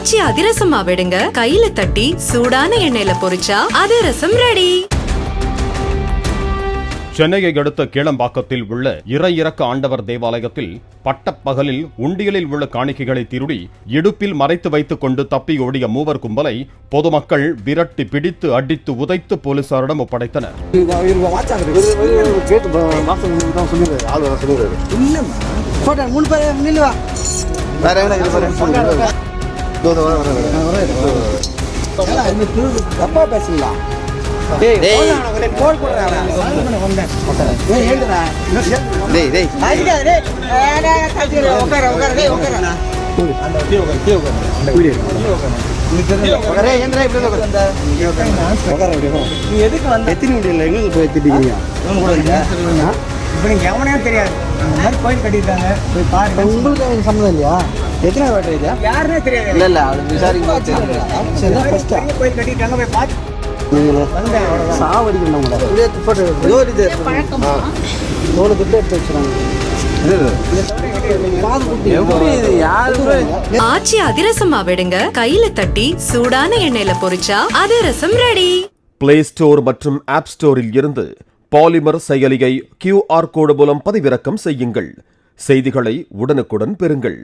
ஆச்சி அதிரசமா விடுங்க. கையில தட்டி சூடான எண்ணெயில பொரிச்சா அதிரசம் ரெடி சென்னையை அடுத்த கீழம்பாக்கத்தில் உள்ள இறை இறக்க ஆண்டவர் தேவாலயத்தில் பட்டப்பகலில் உண்டியலில் உள்ள காணிக்கைகளை திருடி இடுப்பில் மறைத்து வைத்துக் கொண்டு தப்பி ஓடிய மூவர் கும்பலை பொதுமக்கள் விரட்டி பிடித்து அடித்து உதைத்து போலீசாரிடம் ஒப்படைத்தனர். வேற தப்பா. நீ எதுக்கு வந்த எத்தனை முடியல எங்களுக்கு போய் திட்டிக்கிறீங்க இப்போ நீங்க எவனே தெரியாது இந்த மாதிரி கோயில் கட்டியிருக்காங்க போய் பாருங்க உங்களுக்கு சம்மந்தம் இல்லையா எத்தனை வாட்டி இது யாருனே தெரியாது. இல்ல இல்ல அது விசாரிக்கும் சரி ஃபர்ஸ்ட் கோயில் கட்டியிருக்காங்க போய் பார்த்து வந்தேன் சாவடிக்கணும் உங்களை போட்டோ இது தோலை திட்டு எடுத்து வச்சுறாங்க காது குட்டி எப்படி இது? யாருமே ஆச்சி அதிரசமா விடுங்க. கையில தட்டி சூடான எண்ணெயில பொரிச்சா அதிரசம் ரெடி பிளே ஸ்டோர் மற்றும் ஆப் ஸ்டோரில் இருந்து பாலிமர் செயலியை கியூஆர் கோடு மூலம் பதிவிறக்கம் செய்யுங்கள். செய்திகளை உடனுக்குடன் பெறுங்கள்.